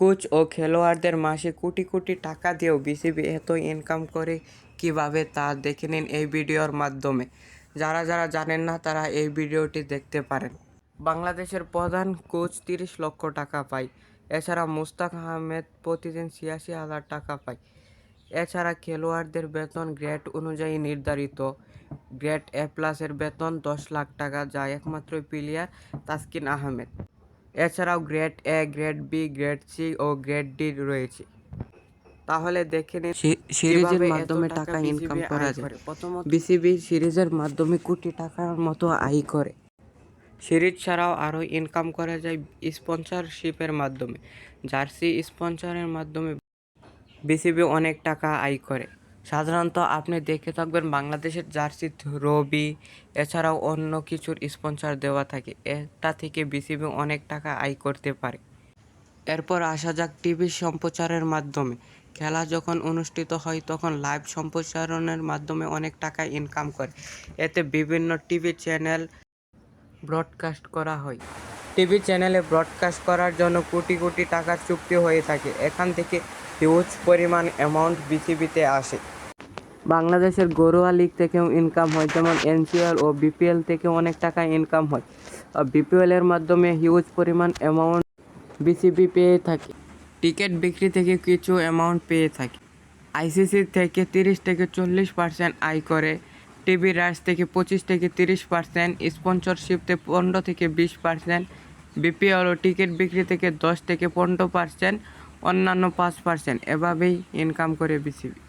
Coach ও খেলোয়াড়দের মাসে কোটি কোটি টাকা দিয়েও বিসিবি এত ইনকাম করে কীভাবে তা দেখে নিন এই ভিডিওর মাধ্যমে। যারা যারা জানেন না, তারা এই ভিডিওটি দেখতে পারেন। বাংলাদেশের প্রধান কোচ তিরিশ লক্ষ টাকা পায়। এছাড়া মুস্তাক আহমেদ প্রতিদিন ছিয়াশি হাজার টাকা পায়। এছাড়া খেলোয়াড়দের বেতন গ্রেড অনুযায়ী নির্ধারিত। গ্রেড এ প্লাসের বেতন দশ লাখ টাকা, যা একমাত্র প্লেয়ার তাসকিন আহমেদ। এছাড়াও grade A grade B grade C O grade D রয়েছে। তাহলে দেখে নিন সিরিজের মাধ্যমে টাকা ইনকাম করা যায়। প্রথমত বিসিবি সিরিজের মাধ্যমে কোটি টাকার মতো আয় করে। সিরিজ ছাড়াও আরও ইনকাম করা যায় স্পন্সরশিপের মাধ্যমে। জার্সি স্পন্সরের মাধ্যমে বিসিবি অনেক টাকা আয় করে। সাধারণত আপনি দেখে থাকবেন বাংলাদেশের জার্সি, রবি, এছাড়াও অন্য কিছুর স্পন্সর দেওয়া থাকে। এটা থেকে বিসিবি অনেক টাকা আয় করতে পারে। এরপর আসা যাক টিভি সম্প্রচারের মাধ্যমে। খেলা যখন অনুষ্ঠিত হয়, তখন লাইভ সম্প্রচারণের মাধ্যমে অনেক টাকা ইনকাম করে। এতে বিভিন্ন টিভি চ্যানেল ব্রডকাস্ট করা হয়। টিভি চ্যানেলে ব্রডকাস্ট করার জন্য কোটি কোটি টাকার চুক্তি হয়ে থাকে। এখান থেকে হিউজ পরিমাণ অ্যামাউন্ট বিসিবিতে আসে। বাংলাদেশের ঘরোয়া লিগ থেকেও ইনকাম হয়, যেমন এনসিএল ও বিপিএল থেকে অনেক টাকা ইনকাম হয়। বিপিএল এর মাধ্যমে হিউজ পরিমাণ অ্যামাউন্ট বিসিবি পেয়ে থাকে। টিকিট বিক্রি থেকে কিছু অ্যামাউন্ট পেয়ে থাকে। আইসিসি থেকে তিরিশ থেকে চল্লিশ পার্সেন্ট আয় করে টিভি রাইটস থেকে পঁচিশ থেকে তিরিশ পার্সেন্ট স্পন্সরশিপ থেকে পনেরো থেকে বিশ পার্সেন্ট বিপিএল ও টিকিট বিক্রি থেকে দশ থেকে পনেরো পার্সেন্ট অন্যান্য পাঁচ পার্সেন্ট এভাবেই ইনকাম করে বিসিবি